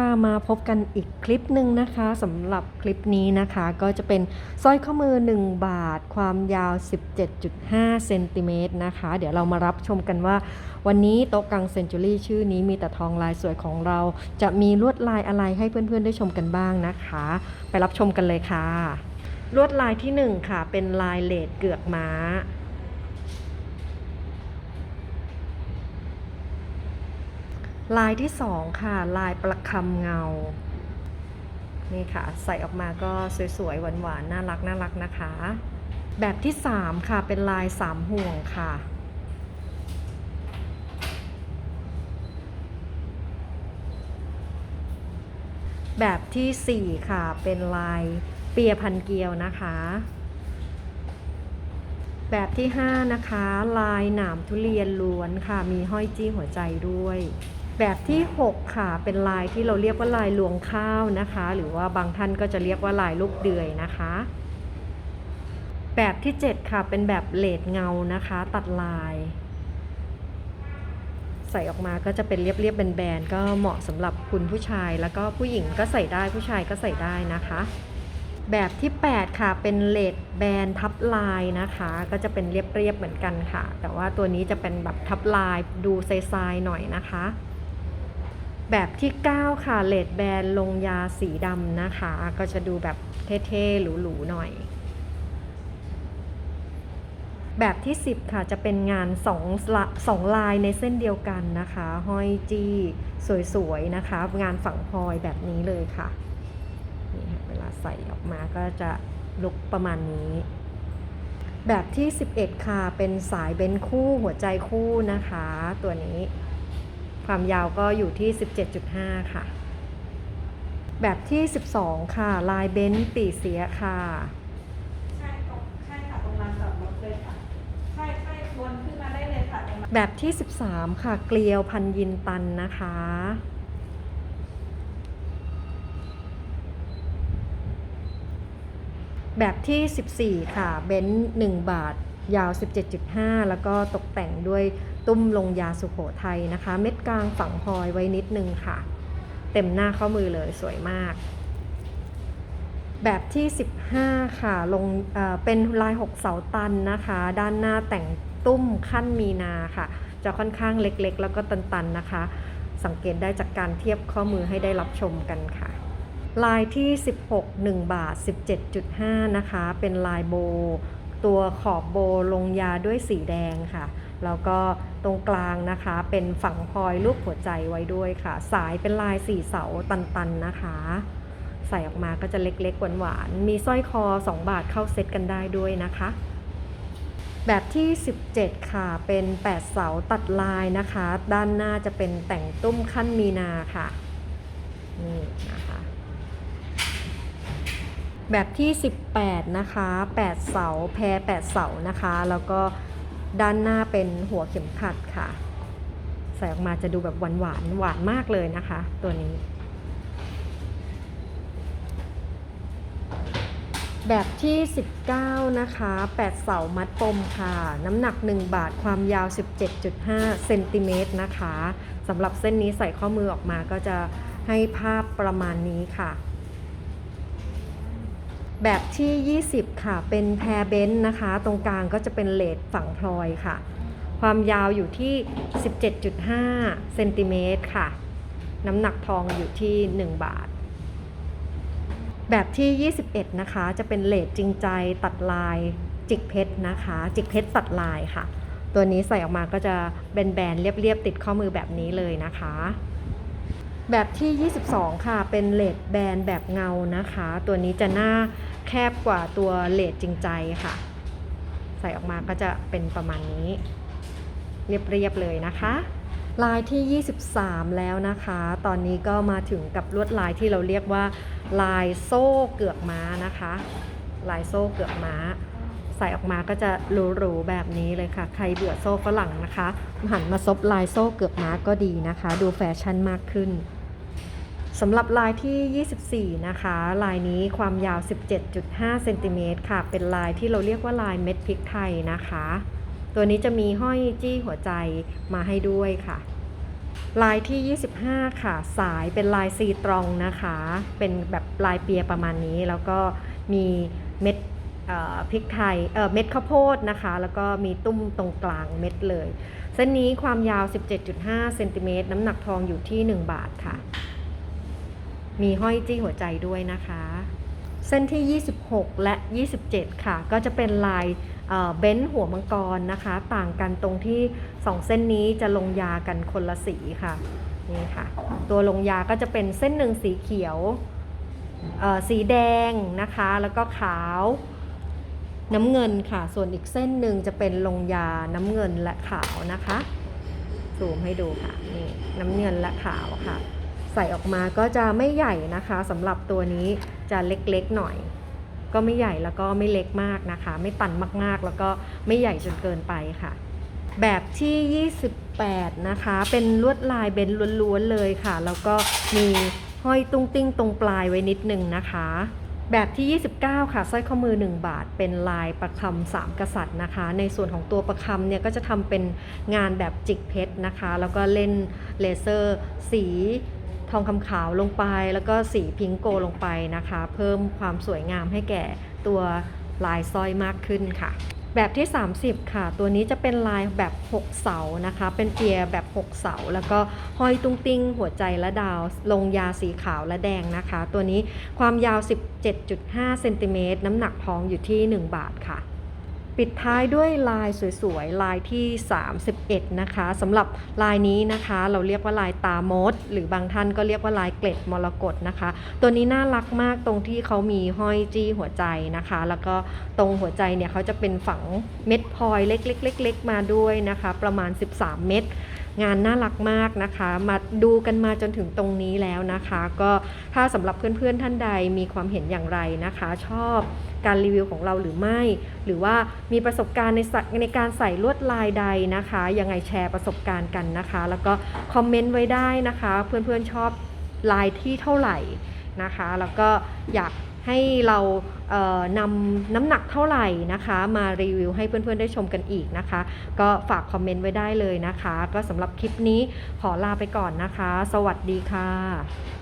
ค่ะมาพบกันอีกคลิปหนึ่งนะคะสำหรับคลิปนี้นะคะ ก็จะเป็นสร้อยข้อมือ 1 บาท ความยาว 17.5เซนติเมตรนะคะ เดี๋ยวเรามารับชมกันว่า วันนี้โต๊ะกังเซนจูรี่ชื่อนี้มีแต่ทองลายสวยของเรา จะมีลวดลายอะไรให้เพื่อนๆได้ชมกันบ้างนะคะ ไปรับชมกันเลยค่ะ ลวดลายที่ 1 ค่ะ เป็นลายเลดเกือกม้า ลายที่ 2 ค่ะ ลายประคำเงา นี่ค่ะ ใส่ออกมาก็สวยๆ หวานๆ น่ารักน่ารักนะคะ แบบที่ 3 ค่ะ เป็นลายสามห่วงค่ะ แบบทีสี่ 4 ค่ะ เป็นลายเปียพันเกลียวนะคะ แบบที่ 5 นะคะ ลายหนามทุเรียนล้วนค่ะ มีห้อยจี้หัวใจด้วย แบบที่ 6 ค่ะ เป็นลายที่เราเรียกว่าลายลวงข้าวนะคะ หรือว่าบางท่านก็จะเรียกว่าลายลูกเดือยนะคะ แบบที่ 7 ค่ะ เป็นแบบเลดเงานะคะ ตัดลาย ใส่ออกมาก็จะเป็นเรียบๆแบนๆก็เหมาะสำหรับคุณผู้ชาย แล้วก็ผู้หญิงก็ใส่ได้ผู้ชายก็ใส่ได้นะคะ แบบที่ 8 ค่ะ เป็นเลดแบนทับลายนะคะ ก็จะเป็นเรียบๆเหมือนกันค่ะ แต่ว่าตัวนี้จะเป็นแบบทับลายดูทรายๆหน่อยนะคะ แบบที่ 9 ค่ะเลดแบนลงยาสีดำนะคะ ก็จะดูแบบเท่ๆหรูๆหน่อย แบบที่ 10 ค่ะจะเป็นงาน2ละสองลายในเส้นเดียวกันนะคะ ห้อยจี้สวยๆนะคะ งานฝั่งพลอยแบบนี้เลยค่ะนี่ค่ะเวลาใส่ออกมาก็จะลุกประมาณนี้ แบบที่ 11 ค่ะเป็นสายเบนคู่หัวใจคู่นะคะ ตัวนี้ ความยาวก็อยู่ที่ 17.5 ค่ะ แบบที่ 12 ค่ะ ลายเบนปีเสียค่ะ ใช่ตรงใช่ค่ะตรงลานจอดรถเลยค่ะ ใช่ใช่วนขึ้นมาได้เลยค่ะตรงนั้นแบบที่ 13 ค่ะ เกลียวพันยินตันนะคะ แบบที่ 14 ค่ะ เบนซ์1บาท ยาว 17.5 แล้วก็ตกแต่งด้วยตุ้มลงยาสุโขทัยนะคะ เม็ดกลางฝังพลอยไว้นิดนึงค่ะ เต็มหน้าข้อมือเลยสวยมาก แบบที่ 15 ค่ะลงเเป็นลาย6เสาตันนะคะ ด้านหน้าแต่งตุ้มขั้นมีนาค่ะ จะค่อนข้างเล็กๆ แล้วก็ตันๆนะคะ สังเกตได้จากการเทียบข้อมือให้ได้รับชมกันค่ะ ลายที่ 16 1 บาท 17.5 นะคะ เป็นลายโบ ตัวขอบโบลงยาด้วยสีแดงค่ะ แล้วก็ตรงกลางนะคะเป็นฝังพลอยรูปหัวใจไว้ด้วยค่ะ สายเป็นลายสี่เสาตันๆนะคะ ใส่ออกมาก็จะเล็กๆหวานๆมีสร้อยคอ 2 บาทเข้าเซ็ตกันได้ด้วยนะคะ แบบที่ 17 ค่ะเป็น 8 เสาตัดลายนะคะ ด้านหน้าจะเป็นแต่งตุ้มขั้นมีนาค่ะนี่นะคะ แบบที่ 18 นะคะ 8 เสา แพร8เสานะคะ แล้วก็ด้านหน้าเป็นหัวเข็มขัดค่ะ ใส่ออกมาจะดูแบบหวานหวานหวานมากเลยนะคะ ตัวนี้ แบบที่ 19 นะคะ 8 เสามัดปมค่ะ น้ำหนัก 1 บาท ความยาว 17.5 เซนติเมตรนะคะ สำหรับเส้นนี้ใส่ข้อมือออกมาก็จะให้ภาพประมาณนี้ค่ะ แบบที่ 20 ค่ะ เป็นแพรเบนซ์นะคะ ตรงกลางก็จะเป็นเลดฝั่งพลอยค่ะ ความยาวอยู่ที่ 17.5เซนติเมตรค่ะ น้ำหนักทองอยู่ที่ 1 บาท แบบที่ 21 นะคะ จะเป็นเลดจริงใจตัดลายจิกเพชรนะคะ จิกเพชรตัดลายค่ะ ตัวนี้ใส่ออกมาก็จะแบนๆเรียบๆติดข้อมือแบบนี้เลยนะคะ แบบที่ 22 ค่ะ เป็นเลดแบนแบบเงานะคะ ตัวนี้จะหน้าแคบกว่าตัวเลดจริงใจค่ะ ใส่ออกมาก็จะเป็นประมาณนี้ เรียบๆเลยนะคะ ลายที่ 23 แล้วนะคะ ตอนนี้ก็มาถึงกับลวดลายที่เราเรียกว่า ลายโซ่เกือกม้านะคะ ลายโซ่เกือกม้า ใส่ออกมาก็จะหรูๆแบบนี้เลยค่ะ ใครเบื่อโซ่ฝรั่งนะคะหันมาซบลายโซ่เกือกม้าก็ดีนะคะ ดูแฟชั่นมากขึ้น สำหรับลายที่ 24 นะคะ ลายนี้ความยาว 17.5 เซนติเมตรค่ะ เป็นลายที่เราเรียกว่าลายเม็ดพริกไทยนะคะ ตัวนี้จะมีห้อยจี้หัวใจมาให้ด้วยค่ะ ลายที่ 25 ค่ะ สายเป็นลายซีตรองนะคะ เป็นแบบลายเปียประมาณนี้ แล้วก็มีเม็ดพริกไทยเเม็ดข้าวโพดนะคะ แล้วก็มีตุ้มตรงกลางเม็ดเลย เส้นนี้ความยาว 17.5 เซนติเมตรน้ำหนักทองอยู่ที่ 1 บาทค่ะ มีห้อยจี้หัวใจด้วยนะคะ เส้นที่ 26 และ 27 ค่ะ ก็จะเป็นลายเอ่อเบ้นหัวมังกรนะคะ ต่างกันตรงที่ 2 เส้นนี้จะลงยากันคนละสีค่ะนี่ค่ะ ตัวลงยาก็จะเป็นเส้นหนึ่งสีเขียวสีแดงนะคะ แล้วก็ขาวน้ำเงินค่ะ ส่วนอีกเส้นหนึ่งจะเป็นลงยาน้ำเงินและขาวนะคะ ซูมให้ดูค่ะ นี่น้ำเงินและขาวค่ะ ใส่ออกมาก็จะไม่ใหญ่นะคะสำหรับตัวนี้จะเล็กๆหน่อย ก็ไม่ใหญ่แล้วก็ไม่เล็กมากนะคะ ไม่ตันมากๆ แล้วก็ไม่ใหญ่จนเกินไปค่ะ แบบที่ 28 นะคะ เป็นลวดลายเบนล้วนๆเลยค่ะ แล้วก็มีห้อยตุ้งติ้งตรงปลายไว้นิดนึงนะคะแบบที่ 29 ค่ะสร้อยข้อมือ 1 บาท เป็นลายประคำสามกษัตริย์นะคะ ในส่วนของตัวประคำเนี่ยก็จะทำเป็นงานแบบจิกเพชรนะคะ แล้วก็เล่นเลเซอร์ สี องคำขาวลงไป แล้วก็สีพิงโกลงไปนะคะ เพิ่มความสวยงามให้แก่ตัวลายสร้อยมากขึ้นค่ะ แบบที่ 30 ค่ะ ตัวนี้จะเป็นลายแบบ 6 เสานะคะ เป็นเปียแบบ 6 เสา แล้วก็ห้อยตุ้งติ้ง หัวใจและดาว ลงยาสีขาวและแดงนะคะ ตัวนี้ความยาว 17.5 เซนติเมตรน้ำหนักทองอยู่ที่ 1 บาทค่ะ ปิดท้ายด้วยลายสวยๆ ลายที่ 31 นะคะสำหรับลายนี้นะคะ เราเรียกว่าลายตามด หรือบางท่านก็เรียกว่าลายเกล็ดมรกตนะคะ ตัวนี้น่ารักมากตรงที่เขามีห้อยจี้หัวใจนะคะ แล้วก็ตรงหัวใจเนี่ยเขาจะเป็นฝังเม็ดพลอยเล็กๆๆๆมาด้วยนะคะ ประมาณ 13 เม็ด งานน่ารักมากนะคะ มาดูกันมาจนถึงตรงนี้แล้วนะคะ ก็ถ้าสำหรับเพื่อนๆท่านใดมีความเห็นอย่างไรนะคะ ชอบการรีวิวของเราหรือไม่ หรือว่ามีประสบการณ์ในในการใส่ลวดลายใดนะคะ ยังไงแชร์ประสบการณ์กันนะคะ แล้วก็คอมเมนต์ไว้ได้นะคะ เพื่อนๆชอบลายที่เท่าไหร่นะคะ แล้วก็อยาก ให้เรานำน้ำหนักเท่าไหร่นะคะ มารีวิวให้เพื่อนๆได้ชมกันอีกนะคะ ก็ฝากคอมเมนต์ไว้ได้เลยนะคะ ก็สำหรับคลิปนี้ขอลาไปก่อนนะคะ สวัสดีค่ะ